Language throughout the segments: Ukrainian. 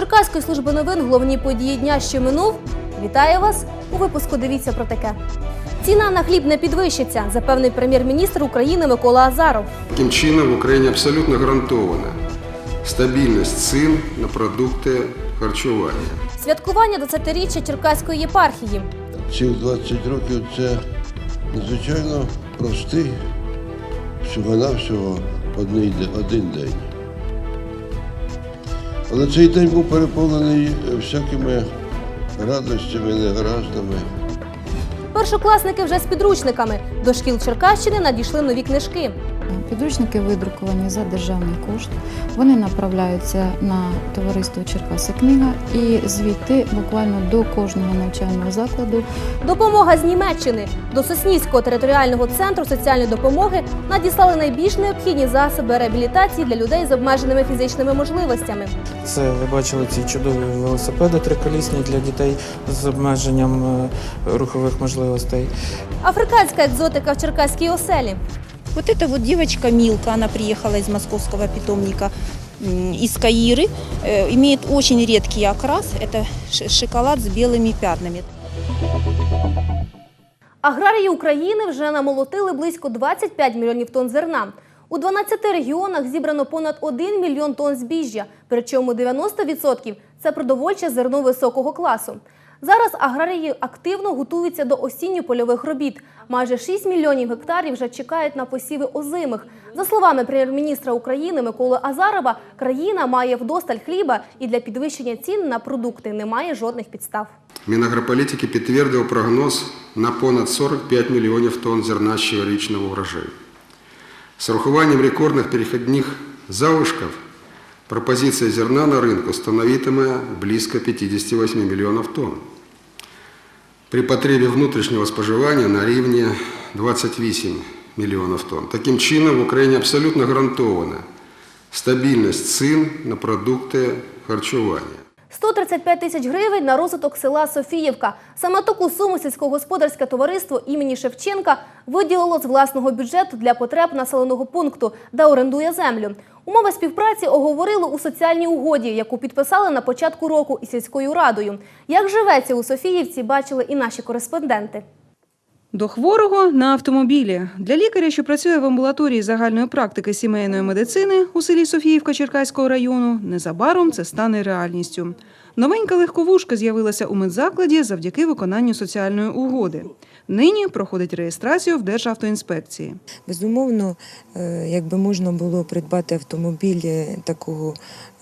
Черкаської служби новин головні події дня, що минув. Вітаю вас у випуску. Дивіться про таке. Ціна на хліб не підвищиться, запевнив прем'єр-міністр України Микола Азаров. Таким чином в Україні абсолютно гарантована стабільність цін на продукти харчування. Святкування 20-річчя Черкаської єпархії. Ці 20 років це надзвичайно простий, всього-навсього один, один день. Але цей день був переповнений всякими радостями, негараздами. Першокласники вже з підручниками. До шкіл Черкащини надійшли нові книжки. Підручники видруковані за державний кошт. Вони направляються на товариство Черкаси книга і звідти буквально до кожного навчального закладу Допомога з Німеччини до Соснівського територіального центру соціальної допомоги надіслали найбільш необхідні засоби реабілітації для людей з обмеженими фізичними можливостями. Це ви бачили ці чудові велосипеди триколісні для дітей з обмеженням е, рухових можливостей. Африканська екзотика в Черкаській оселі. Вот эта вот девочка Милка, она приехала из московского питомника м, из Каиры, Э, имеет очень редкий окрас, это ш- шоколад с белыми пятнами. Аграрії України вже намолотили близько 25 мільйонів тонн зерна. У 12 регіонах зібрано понад 1 мільйон тонн збіжжя, причому 90% – це продовольче зерно високого класу. Зараз аграрії активно готуються до осінньо-польових робіт. Майже 6 мільйонів гектарів вже чекають на посіви озимих. За словами прем'єр-міністра України Миколи Азарова, країна має вдосталь хліба і для підвищення цін на продукти немає жодних підстав. Мінагрополітики підтвердив прогноз на понад 45 мільйонів тонн зерна щорічного врожаю. З урахуванням рекордних перехідних залишків пропозиція зерна на ринку становитиме близько 58 мільйонів тонн. При потребі внутрішнього споживання на рівні 28 мільйонів тонн. Таким чином в Україні абсолютно гарантована стабільність цін на продукти харчування. 135 тисяч гривень на розвиток села Софіївка. Саме таку суму сільськогосподарське товариство імені Шевченка виділило з власного бюджету для потреб населеного пункту, де орендує землю. Умови співпраці оговорили у соціальній угоді, яку підписали на початку року із сільською радою. Як живеться у Софіївці, бачили і наші кореспонденти. До хворого на автомобілі для лікаря, що працює в амбулаторії загальної практики сімейної медицини у селі Софіївка Черкаського району, незабаром це стане реальністю. Новенька легковушка з'явилася у медзакладі завдяки виконанню соціальної угоди. Нині проходить реєстрацію в Державтоінспекції. Безумовно, е, якби можна було придбати автомобіль е, такого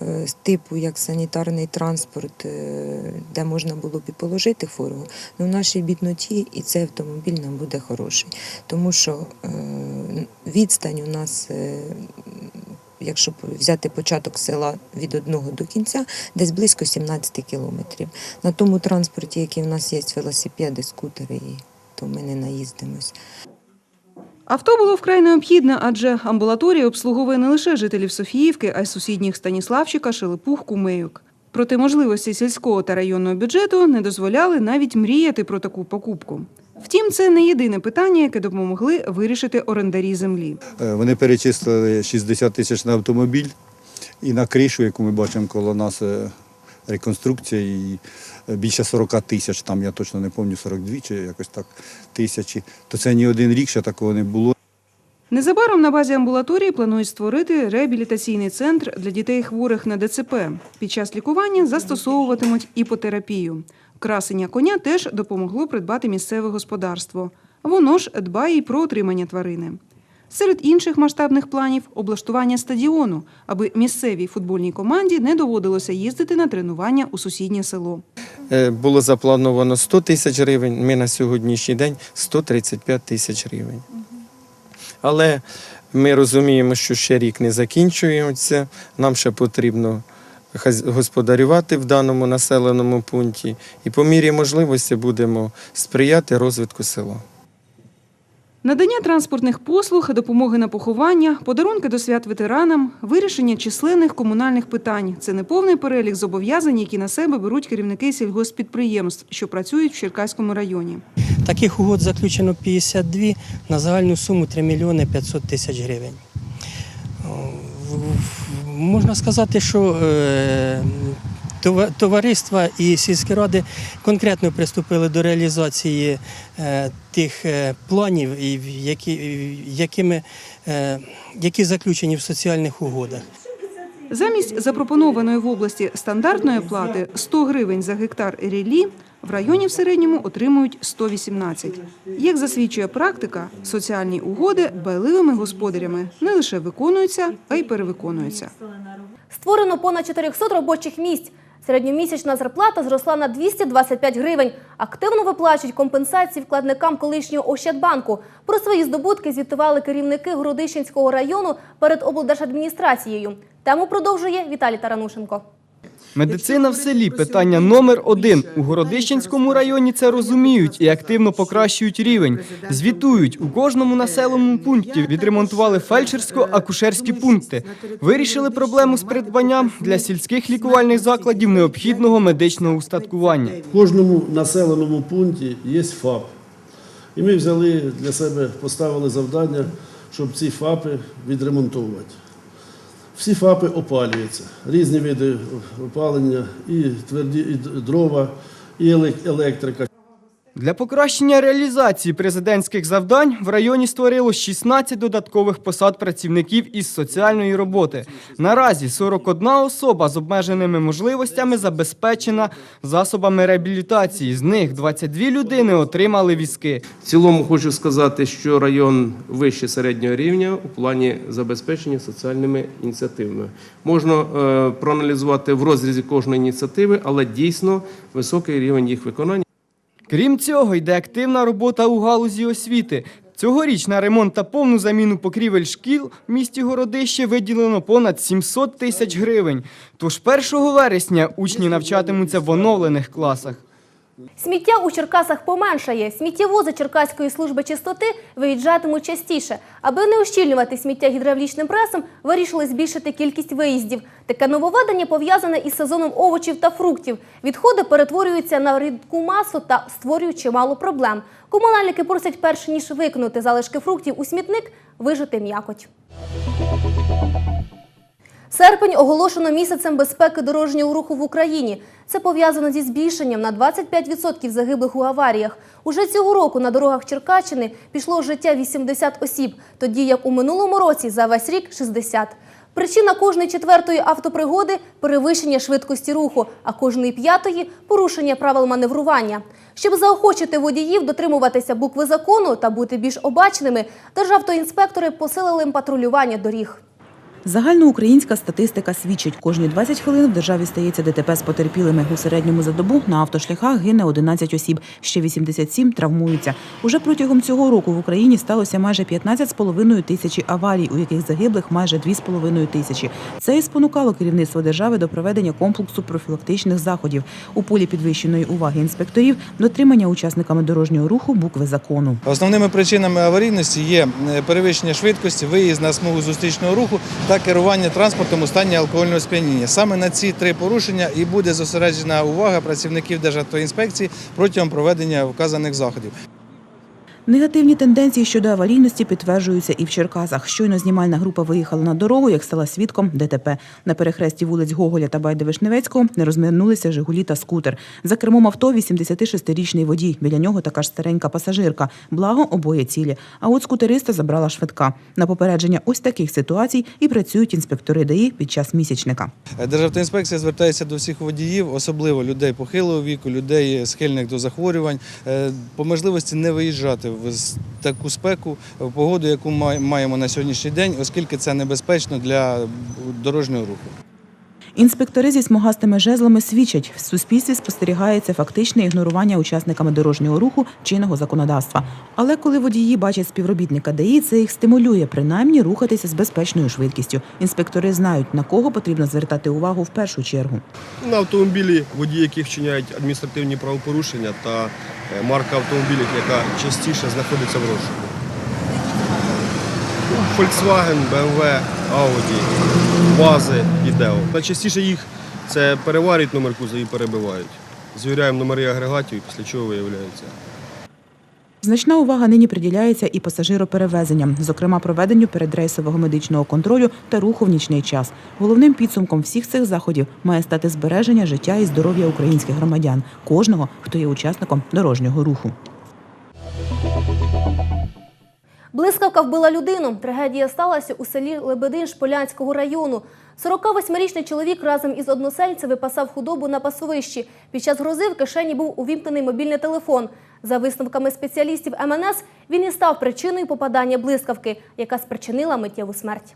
е, типу, як санітарний транспорт, де можна було б і положити хворого, ну в нашій бідноті і цей автомобіль нам буде хороший. Тому що відстань у нас. Якщо взяти початок села від одного до кінця, десь близько 17 кілометрів. На тому транспорті, який в нас є, велосипеди, скутери, і то ми не наїздимось. Авто було вкрай необхідне, адже амбулаторія обслуговує не лише жителів Софіївки, а й сусідніх Станіславчика, Шелепух, Кумейок. Проте можливості сільського та районного бюджету не дозволяли навіть мріяти про таку покупку. Втім, це не єдине питання, яке допомогли вирішити орендарі землі. Е, Вони перечислили 60 тисяч на автомобіль і на кришу, яку ми бачимо коло нас, е, реконструкція, і більше 40 тисяч, там я точно не пам'ятаю, 42 чи якось так тисячі. То це ні один рік ще такого не було. Незабаром на базі амбулаторії планують створити реабілітаційний центр для дітей хворих на ДЦП. Під час лікування застосовуватимуть іпотерапію. Красення коня теж допомогло придбати місцеве господарство. Воно ж дбає й про отримання тварини. Серед інших масштабних планів облаштування стадіону, аби місцевій футбольній команді не доводилося їздити на тренування у сусіднє село. Е, Було заплановано 100 тисяч гривень, ми на сьогоднішній день 135 тисяч гривень. Але ми розуміємо, що ще рік не закінчується, нам ще потрібно господарювати в даному населеному пункті і по мірі можливості будемо сприяти розвитку села. Надання транспортних послуг, допомоги на поховання, подарунки до свят ветеранам, вирішення численних комунальних питань це неповний перелік зобов'язань, які на себе беруть керівники сільгоспідприємств, що працюють в Черкаському районі. Таких угод заключено 52 на загальну суму 3 мільйони 500 тисяч гривень. Можна сказати, що е, Товариства і сільські ради конкретно приступили до реалізації е, тих е, планів, які, якими, е, які заключені в соціальних угодах. Замість запропонованої в області стандартної плати 100 гривень за гектар ріллі, в районі в середньому отримують 118. Як засвідчує практика, соціальні угоди байливими господарями не лише виконуються, а й перевиконуються. Створено понад 400 робочих місць. Середньомісячна зарплата зросла на 225 гривень. Активно виплачують компенсації вкладникам колишнього Ощадбанку. Про свої здобутки звітували керівники Городищенського району перед облдержадміністрацією. Тему продовжує Віталій Таранушенко. Медицина в селі питання номер один. У Городищенському районі це розуміють і активно покращують рівень. Звітують у кожному населеному пункті. Відремонтували фельдшерсько-акушерські пункти. Вирішили проблему з придбанням для сільських лікувальних закладів необхідного медичного устаткування. В кожному населеному пункті є ФАП. І ми взяли для себе, поставили завдання, щоб ці ФАПи відремонтувати. Всі ФАПи опалюються, різні види опалення, і тверді, і дрова, і електрика. Для покращення реалізації президентських завдань в районі створило 16 додаткових посад працівників із соціальної роботи. Наразі 41 особа з обмеженими можливостями забезпечена засобами реабілітації. З них 22 людини отримали візки. В цілому хочу сказати, що район вище середнього рівня у плані забезпечення соціальними ініціативами. Можна е, проаналізувати в розрізі кожної ініціативи, але дійсно високий рівень їх виконання. Крім цього, йде активна робота у галузі освіти. Цьогоріч на ремонт та повну заміну покрівель шкіл в місті Городище виділено понад 700 тисяч гривень. Тож 1 вересня учні навчатимуться в оновлених класах. Сміття у Черкасах поменшає. Сміттєвози Черкаської служби чистоти виїжджатимуть частіше. Аби не ущільнювати сміття гідравлічним пресом, вирішили збільшити кількість виїздів. Таке нововведення пов'язане із сезоном овочів та фруктів. Відходи перетворюються на рідку масу та створюють чимало проблем. Комунальники просять перш ніж викинути залишки фруктів у смітник, вижити м'якоть. Серпень оголошено місяцем безпеки дорожнього руху в Україні. Це пов'язано зі збільшенням на 25% загиблих у аваріях. Уже цього року на дорогах Черкащини пішло життя 80 осіб, тоді як у минулому році за весь рік 60. Причина кожної четвертої автопригоди перевищення швидкості руху, а кожної п'ятої порушення правил маневрування. Щоб заохочити водіїв дотримуватися букви закону та бути більш обачними, державтоінспектори посилили патрулювання доріг. Загальноукраїнська статистика свідчить, кожні 20 хвилин в державі стається ДТП з потерпілими. У середньому за добу на автошляхах гине 11 осіб, ще 87 травмуються. Уже протягом цього року в Україні сталося майже 15,5 тисячі аварій, у яких загиблих майже 2,5 тисячі. Це і спонукало керівництво держави до проведення комплексу профілактичних заходів. У полі підвищеної уваги інспекторів дотримання учасниками дорожнього руху букви закону. Основними причинами аварійності є е, перевищення швидкості, виїзд на смугу зустрічного руху та керування транспортом у стані алкогольного сп'яніння. Саме на ці три порушення і буде зосереджена увага працівників Державтоінспекції протягом проведення вказаних заходів. Негативні тенденції щодо аварійності підтверджуються і в Черкасах. Щойно знімальна група виїхала на дорогу, як стала свідком ДТП. На перехресті вулиць Гоголя та Байде-Вишневецького не розминулися Жигулі та скутер. За кермом авто 86-річний водій. Біля нього така ж старенька пасажирка. Благо обоє цілі. А от скутериста забрала швидка. На попередження ось таких ситуацій і працюють інспектори ДАІ під час місячника. Е, Державтоінспекція звертається до всіх водіїв, особливо людей похилого віку, людей схильних до захворювань, е, по можливості не виїжджати в таку спеку, в погоду, яку маємо на сьогоднішній день, оскільки це небезпечно для дорожнього руху. Інспектори зі смугастими жезлами свідчать, в суспільстві спостерігається фактичне ігнорування учасниками дорожнього руху чинного законодавства. Але коли водії бачать співробітника ДАІ, це їх стимулює принаймні рухатися з безпечною швидкістю. Інспектори знають, на кого потрібно звертати увагу в першу чергу. На автомобілі водії, яких вчиняють адміністративні правопорушення та е, марка автомобілів, яка частіше знаходиться в розшуку. Volkswagen, BMW, Audi, ВАЗи і. Найчастіше їх це переварюють номер кузова і перебивають. Звіряємо номери агрегатів, після чого виявляється. Значна увага нині приділяється і пасажироперевезенням, зокрема проведенню передрейсового медичного контролю та руху в нічний час. Головним підсумком всіх цих заходів має стати збереження життя і здоров'я українських громадян, кожного, хто є учасником дорожнього руху. Блискавка вбила людину. Трагедія сталася у селі Лебедин Шполянського району. 48-річний чоловік разом із односельцем випасав худобу на пасовищі. Під час грози в кишені був увімкнений мобільний телефон. За висновками спеціалістів МНС, він і став причиною попадання блискавки, яка спричинила миттєву смерть.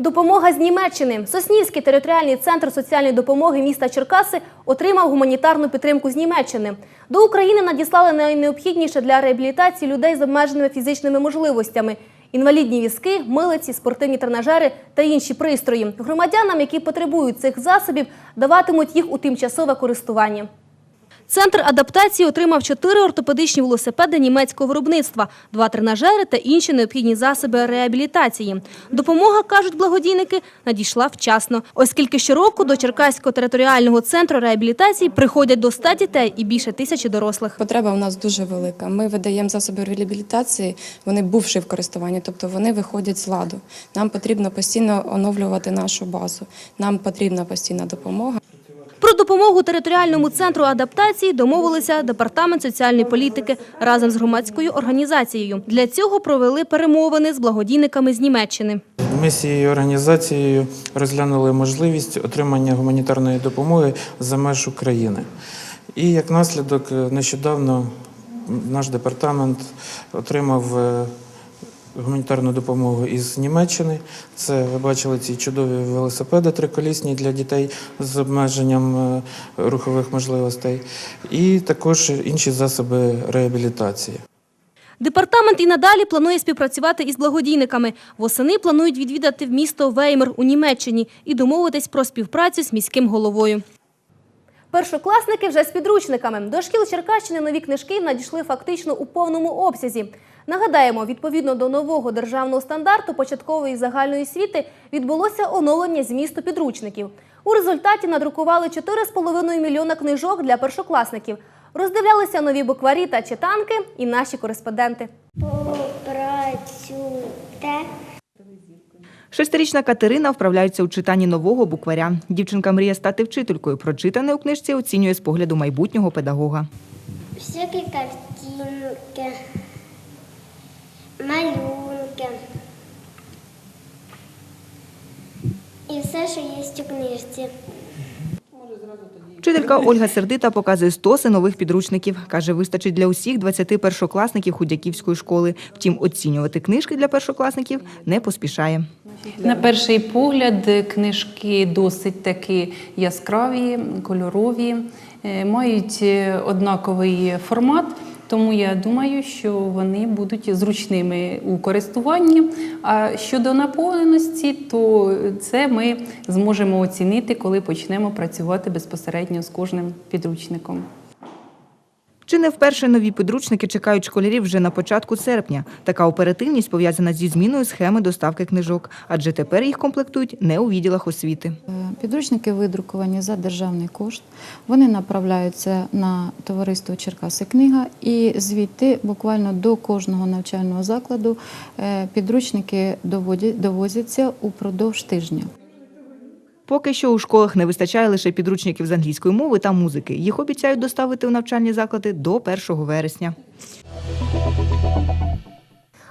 Допомога з Німеччини. Соснівський територіальний центр соціальної допомоги міста Черкаси отримав гуманітарну підтримку з Німеччини. До України надіслали найнеобхідніше для реабілітації людей з обмеженими фізичними можливостями. Інвалідні візки, милиці, спортивні тренажери та інші пристрої. Громадянам, які потребують цих засобів, даватимуть їх у тимчасове користування. Центр адаптації отримав чотири ортопедичні велосипеди німецького виробництва, два тренажери та інші необхідні засоби реабілітації. Допомога, кажуть благодійники, надійшла вчасно, оскільки щороку до Черкаського територіального центру реабілітації приходять до 100 дітей і більше тисячі дорослих. Потреба у нас дуже велика. Ми видаємо засоби реабілітації, вони бувши в користуванні, тобто вони виходять з ладу. Нам потрібно постійно оновлювати нашу базу. Нам потрібна постійна допомога. Про допомогу територіальному центру адаптації домовилися Департамент соціальної політики разом з громадською організацією. Для цього провели перемовини з благодійниками з Німеччини. Ми з цією організацією розглянули можливість отримання гуманітарної допомоги за меж України. І як наслідок, е, нещодавно наш департамент отримав е, гуманітарну допомогу із Німеччини. Це ви бачили ці чудові велосипеди триколісні для дітей з обмеженням е, рухових можливостей, і також інші засоби реабілітації. Департамент і надалі планує співпрацювати із благодійниками. Восени планують відвідати в місто Веймер у Німеччині і домовитись про співпрацю з міським головою. Першокласники вже з підручниками. До шкіл Черкащини нові книжки надійшли фактично у повному обсязі. Нагадаємо, відповідно до нового державного стандарту початкової і загальної освіти відбулося оновлення змісту підручників. У результаті надрукували 4,5 мільйона книжок для першокласників. Роздивлялися нові букварі та читанки і наші кореспонденти. Попрацюйте. Шестирічна Катерина вправляється у читанні нового букваря. Дівчинка мріє стати вчителькою. Прочитане у книжці оцінює з погляду майбутнього педагога. Всякі картинки, малюнки. І все, що є у книжці. Вчителька Ольга Сердита показує стоси нових підручників. Каже, вистачить для усіх 20 першокласників Худяківської школи. Втім, оцінювати книжки для першокласників не поспішає. На перший погляд, книжки досить таки яскраві, кольорові, е, мають е, однаковий формат. Тому я думаю, що вони будуть зручними у користуванні. А щодо наповненості, то це ми зможемо оцінити, коли почнемо працювати безпосередньо з кожним підручником. Чи не вперше нові підручники чекають школярів вже на початку серпня? Така оперативність пов'язана зі зміною схеми доставки книжок, адже тепер їх комплектують не у відділах освіти. Підручники видруковані за державний кошт. Вони направляються на товариство Черкаси книга, і звідти буквально до кожного навчального закладу е, підручники доводя- довозяться упродовж тижня. Поки що у школах не вистачає лише підручників з англійської мови та музики. Їх обіцяють доставити у навчальні заклади до 1 вересня.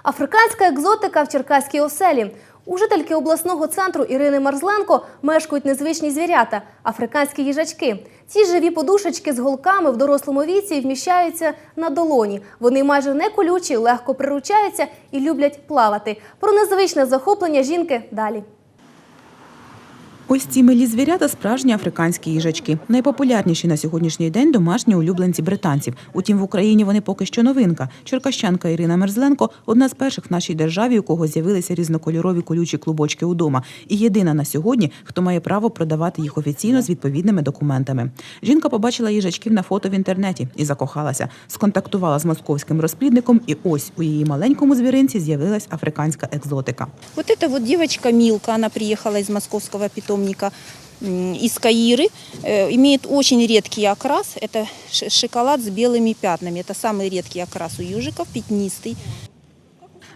Африканська екзотика в Черкаській оселі. У жительки обласного центру Ірини Марзленко мешкають незвичні звірята – африканські їжачки. Ці живі подушечки з голками в дорослому віці вміщаються на долоні. Вони майже не колючі, легко приручаються і люблять плавати. Про незвичне захоплення жінки далі. Ось ці милі звірята справжні африканські їжачки. Найпопулярніші на сьогоднішній день домашні улюбленці британців. Утім, в Україні вони поки що новинка. Черкащанка Ірина Мерзленко одна з перших в нашій державі, у кого з'явилися різнокольорові колючі клубочки удома. І єдина на сьогодні, хто має право продавати їх офіційно з відповідними документами. Жінка побачила їжачків на фото в інтернеті і закохалася. Сконтактувала з московським розплідником, і ось у її маленькому звіринці з'явилась африканська екзотика. Вот эта вот девочка Милка, она приехала из московского питомника м, из Каиры. Э, Имеет очень редкий окрас. Это ш- шоколад с белыми пятнами. Это самый редкий окрас у южиков, пятнистый.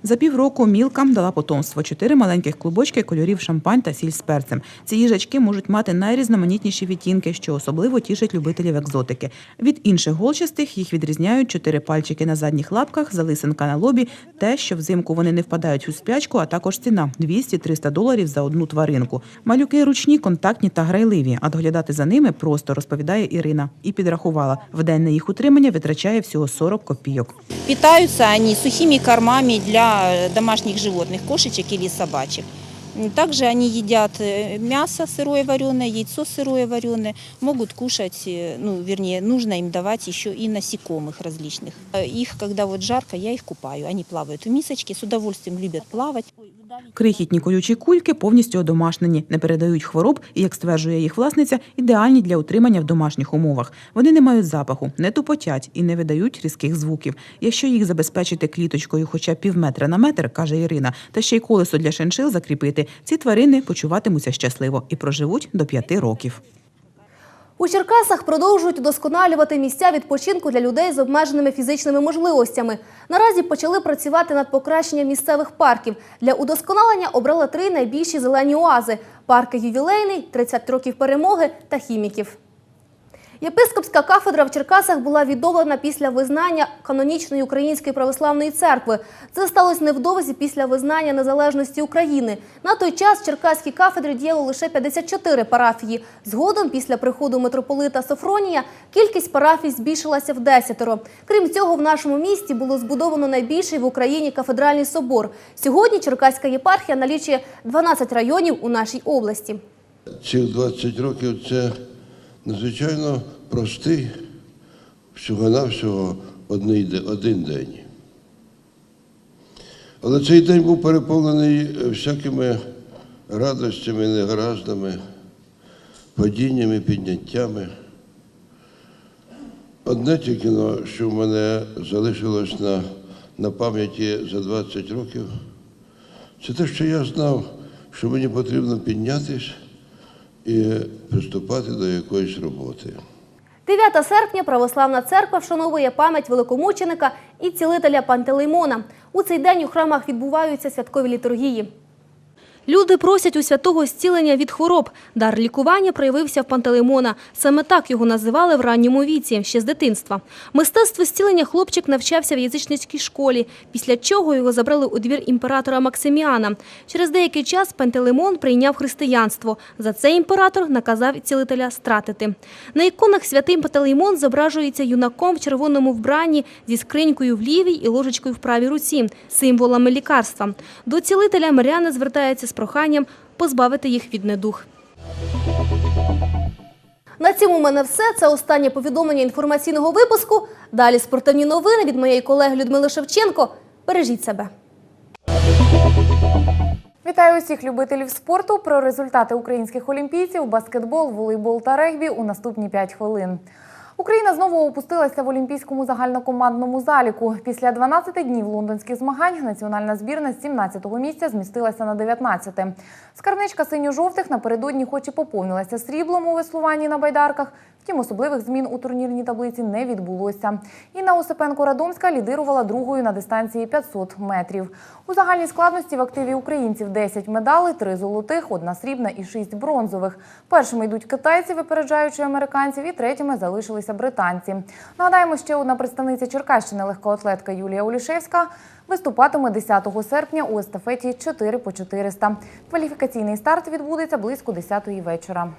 За півроку мілка дала потомство чотири маленьких клубочки кольорів шампань та сіль з перцем. Ці їжачки можуть мати найрізноманітніші відтінки, що особливо тішить любителів екзотики. Від інших голчастих їх відрізняють чотири пальчики на задніх лапках, залисинка на лобі, те, що взимку вони не впадають у сплячку, а також ціна 200-300 доларів за одну тваринку. Малюки ручні, контактні та грайливі, а доглядати за ними просто розповідає Ірина. І підрахувала, в день на їх утримання витрачає всього 40 копійок. Питаются они сухими кормами для э, домашних животных, кошечек или собачек. М, Также они едят э, мясо сырое вареное, яйцо сырое вареное, могут кушать, э, ну, вернее, нужно им давать еще и насекомых различных. Э, Их, когда вот жарко, я их купаю. Они плавают в мисочке, с удовольствием любят плавать. Крихітні колючі кульки повністю одомашнені, не передають хвороб і, як стверджує їх власниця, ідеальні для утримання в домашніх умовах. Вони не мають запаху, не тупотять і не видають різких звуків. Якщо їх забезпечити кліточкою хоча б півметра на метр, каже Ірина, та ще й колесо для шиншил закріпити, ці тварини почуватимуться щасливо і проживуть до п'яти років. У Черкасах продовжують удосконалювати місця відпочинку для людей з обмеженими фізичними можливостями. Наразі почали працювати над покращенням місцевих парків. Для удосконалення обрали три найбільші зелені оази: парки ювілейний, 30 років перемоги та хіміків. Єпископська кафедра в Черкасах була відновлена після визнання канонічної Української православної церкви. Це сталося невдовзі після визнання незалежності України. На той час в Черкаській кафедрі діяло лише 54 парафії. Згодом, після приходу митрополита Софронія, кількість парафій збільшилася в десятеро. Крім цього, в нашому місті було збудовано найбільший в Україні кафедральний собор. Сьогодні Черкаська єпархія налічує 12 районів у нашій області. Цих 20 років це надзвичайно простий, всього-навсього один день. Але цей день був переповнений всякими радостями, негараздами, падіннями, підняттями. Одне тільки, що в мене залишилось на, на пам'яті за 20 років, це те, що я знав, що мені потрібно піднятися і приступати до якоїсь роботи. 9 серпня Православна церква вшановує пам'ять великомученика і цілителя Пантелеймона. У цей день у храмах відбуваються святкові літургії. Люди просять у святого зцілення від хвороб. Дар лікування проявився в Пантелеймона. Саме так його називали в ранньому віці, ще з дитинства. Мистецтво зцілення хлопчик навчався в язичницькій школі, після чого його забрали у двір імператора Максиміана. Через деякий час Пантелеймон прийняв християнство. За це імператор наказав цілителя стратити. На іконах святий Пантелеймон зображується юнаком в червоному вбранні зі скринькою в лівій і ложечкою в правій руці, символами лікарства. До цілителя миряни звертаються з проханням позбавити їх від недух. На цьому у мене все. Це останнє повідомлення інформаційного випуску. Далі спортивні новини від моєї колеги Людмили Шевченко. Бережіть себе. Вітаю усіх любителів спорту. Про результати українських олімпійців, баскетбол, волейбол та регбі у наступні 5 хвилин. Україна знову опустилася в олімпійському загальнокомандному заліку. Після 12 днів лондонських змагань національна збірна з 17-го місця змістилася на 19-те. Скарничка синьо-жовтих напередодні хоч і поповнилася сріблом у веслуванні на байдарках, втім особливих змін у турнірній таблиці не відбулося. Інна Осипенко-Радомська лідирувала другою на дистанції 500 метрів. У загальній складності в активі українців 10 медалей, 3 золотих, одна срібна і 6 бронзових. Першими йдуть китайці, випереджаючи американців, і третіми залишилися британці. Нагадаємо, ще одна представниця Черкащини легкоатлетка Юлія Олішевська виступатиме 10 серпня у естафеті 4 по 400. Кваліфікаційний старт відбудеться близько 10-ї вечора.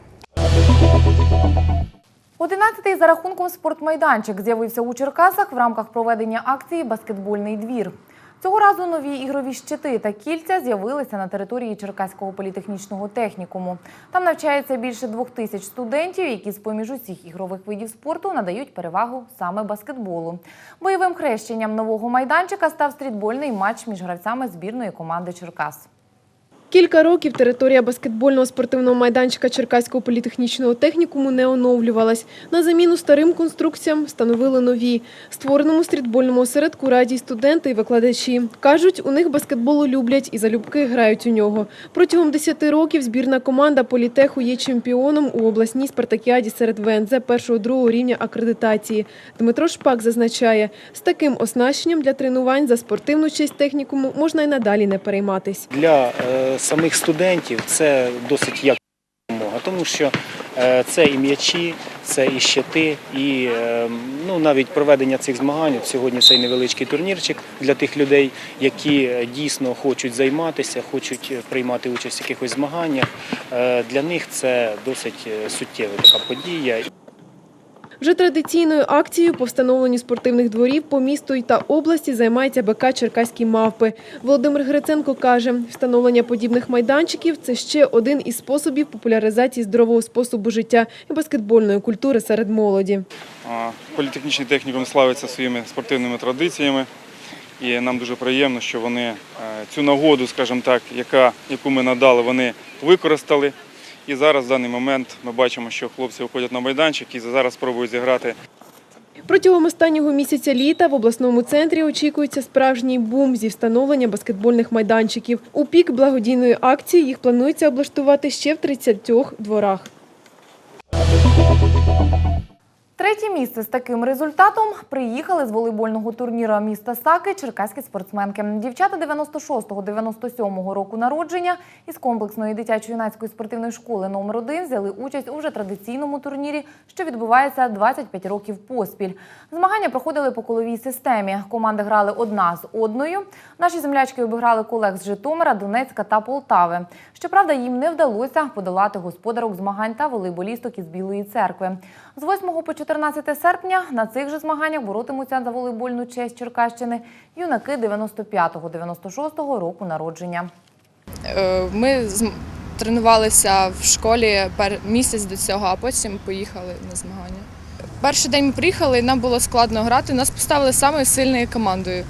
Одинадцятий за рахунком спортмайданчик з'явився у Черкасах в рамках проведення акції Баскетбольний двір. Цього разу нові ігрові щити та кільця з'явилися на території Черкаського політехнічного технікуму. Там навчається більше двох тисяч студентів, які з поміж усіх ігрових видів спорту надають перевагу саме баскетболу. Бойовим хрещенням нового майданчика став стрітбольний матч між гравцями збірної команди Черкас. Кілька років територія баскетбольного спортивного майданчика Черкаського політехнічного технікуму не оновлювалась. На заміну старим конструкціям встановили нові. Створеному стрітбольному осередку раді студенти і викладачі. Кажуть, у них баскетболу люблять і залюбки грають у нього. Протягом 10 років збірна команда політеху є чемпіоном у обласній спартакіаді серед ВНЗ першого-другого рівня акредитації. Дмитро Шпак зазначає, з таким оснащенням для тренувань за спортивну честь технікуму можна й надалі не перейматись. Для е, самих студентів це досить як допомога, тому що е, це і м'ячі, це і щити, і е, ну, навіть проведення цих змагань. От Сьогодні цей невеличкий турнірчик для тих людей, які е, дійсно хочуть займатися, хочуть приймати участь в якихось змаганнях. Для них це досить суттєва така подія. Вже традиційною акцією по встановленню спортивних дворів по місту та області займається БК Черкаські мавпи. Володимир Гриценко каже, встановлення подібних майданчиків це ще один із способів популяризації здорового способу життя і баскетбольної культури серед молоді. Політехнічний технікум славиться своїми спортивними традиціями, і нам дуже приємно, що вони е, цю нагоду, скажімо так, яка, яку ми надали, вони використали. І зараз в даний момент ми бачимо, що хлопці виходять на майданчик і зараз спробують зіграти Протягом останнього місяця літа в обласному центрі очікується справжній бум зі встановлення баскетбольних майданчиків. У пік благодійної акції їх планується облаштувати ще в 30 дворах. Третє місце з таким результатом приїхали з волейбольного турніру міста Саки черкаські спортсменки. Дівчата 96-97 року народження із комплексної дитячо-юнацької спортивної школи номер 1 взяли участь у вже традиційному турнірі, що відбувається 25 років поспіль. Змагання проходили по коловій системі. Команди грали одна з одною. Наші землячки обіграли колег з Житомира, Донецька та Полтави. Щоправда, їм не вдалося подолати господарок змагань та волейболісток із Білої церкви. З 8 по 14 серпня на цих же змаганнях боротимуться за волейбольну честь Черкащини юнаки 95-96 року народження. Е, Ми тренувалися в школі місяць до цього, а потім поїхали на змагання. Перший день ми приїхали, нам було складно грати. Нас поставили самою сильною командою.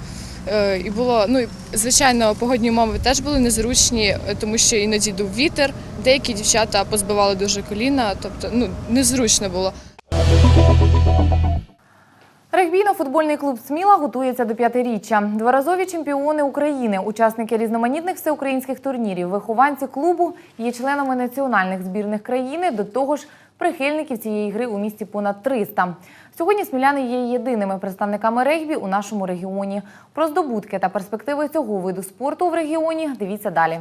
Е, І було, ну звичайно, погодні умови теж були незручні, е, тому що іноді дув вітер. Деякі дівчата позбивали дуже коліна, тобто ну незручно було. Регбійно-футбольний клуб Сміла готується до п'ятиріччя. Дворазові чемпіони України, учасники різноманітних всеукраїнських турнірів, вихованці клубу є членами національних збірних країни. До того ж, прихильників цієї гри у місті понад 300. Сьогодні сміляни є єдиними представниками регбі у нашому регіоні. Про здобутки та перспективи цього виду спорту в регіоні дивіться далі.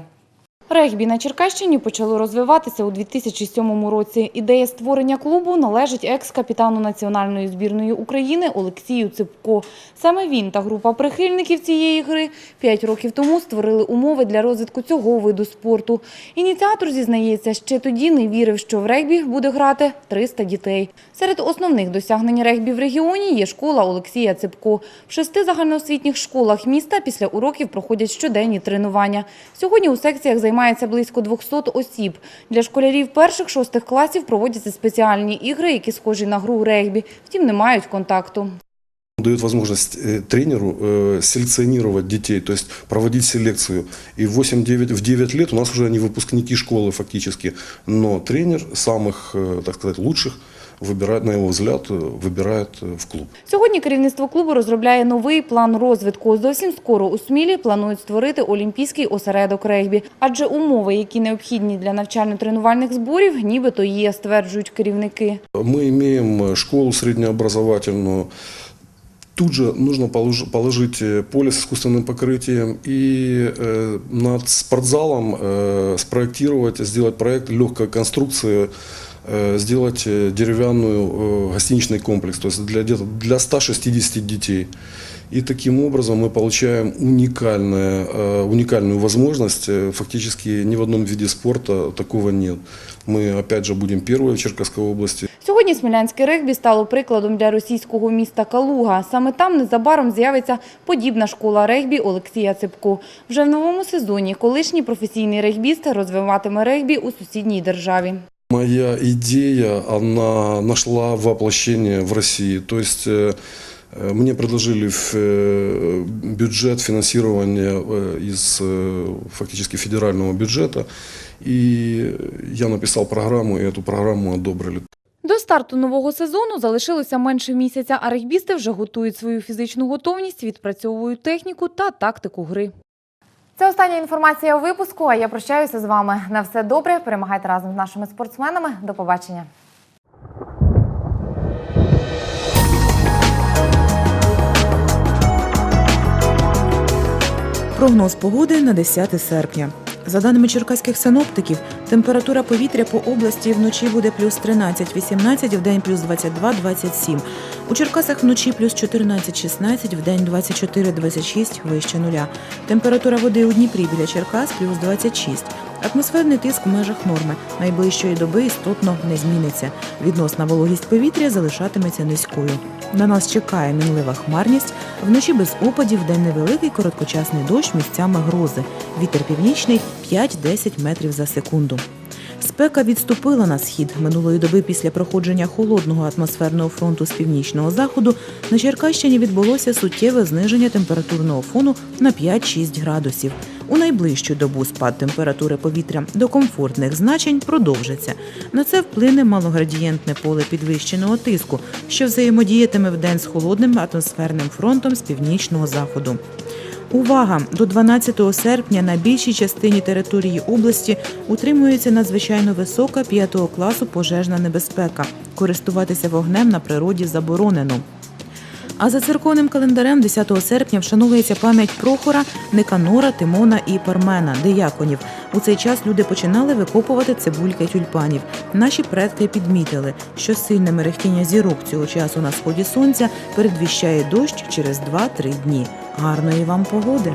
Регбі на Черкащині почало розвиватися у 2007 році. Ідея створення клубу належить екс-капітану національної збірної України Олексію Ципко. Саме він та група прихильників цієї гри п'ять років тому створили умови для розвитку цього виду спорту. Ініціатор зізнається, ще тоді не вірив, що в регбі буде грати 300 дітей. Серед основних досягнень регбі в регіоні є школа Олексія Ципко. В шести загальноосвітніх школах міста після уроків проходять щоденні тренування. Сьогодні у секціях займається близько 200 осіб. Для школярів перших-шостих класів проводяться спеціальні ігри, які схожі на гру регбі, втім не мають контакту. дает возможность э, тренеру э, селекционировать детей, то есть проводить селекцию. И в 8-9, в 9 лет у нас уже они выпускники школы фактически, но тренер самых, э, так сказать, лучших выбирает, на его взгляд, э, выбирает э, в клуб. Сьогодні керівництво клубу розробляє новий план розвитку. Зовсім скоро у Смілі планують створити олімпійський осередок регбі. Адже умови, які необхідні для навчально-тренувальних зборів, нібито є, стверджують керівники. Мы имеем э, школу среднеобразовательную. Тут же нужно полож- положить э, поле с искусственным покрытием и э, над спортзалом э, спроектировать, сделать проект легкой конструкции, э, сделать э, деревянную э, гостиничный комплекс, то есть для, где-то для 160 детей. И таким образом мы получаем уникальное, э, уникальную возможность. Э, Фактически ни в одном виде спорта такого нет. Мы опять же будем первые в Черкасской области. Сьогодні смілянське регбі стало прикладом для російського міста Калуга. Саме там незабаром з'явиться подібна школа регбі Олексія Ципко. Вже в новому сезоні колишній професійний регбіст розвиватиме регбі у сусідній державі. Моя идея, она нашла воплощение в России. То есть э, Э, Мне предложили в, э, бюджет финансирования э, из э, фактически федерального бюджета, и я написал программу, и эту программу одобрили. До старту нового сезону залишилося менше місяця, а регбісти вже готують свою фізичну готовність, відпрацьовують техніку та тактику гри. Це остання інформація у випуску. А я прощаюся з вами. На все добре. Перемагайте разом з нашими спортсменами. До побачення. Прогноз погоди на 10 серпня. За даними черкаських синоптиків, температура повітря по області вночі буде плюс 13-18, вдень плюс 22-27. У Черкасах вночі плюс 14-16, вдень 24-26, вище нуля. Температура води у Дніпрі біля Черкас плюс 26. Атмосферний тиск в межах норми. Найближчої доби істотно не зміниться. Відносна вологість повітря залишатиметься низькою. На нас чекає мінлива хмарність. Вночі без опадів, день невеликий короткочасний дощ, місцями грози. Вітер північний 5-10 метрів за секунду. Спека відступила на схід. Минулої доби після проходження холодного атмосферного фронту з північного заходу на Черкащині відбулося суттєве зниження температурного фону на 5-6 градусів. У найближчу добу спад температури повітря до комфортних значень продовжиться. На це вплине малоградієнтне поле підвищеного тиску, що взаємодіятиме вдень з холодним атмосферним фронтом з північного заходу. Увага! До 12 серпня на більшій частині території області утримується надзвичайно висока 5 класу пожежна небезпека. Користуватися вогнем на природі заборонено. А за церковним календарем 10 серпня вшановується пам'ять Прохора, Неканора, Тимона і Пармена, дияконів. У цей час люди починали викопувати цибульки тюльпанів. Наші предки підмітили, що сильне мерехтіння зірок цього часу на сході сонця передвіщає дощ через 2-3 дні. Гарної вам погоди!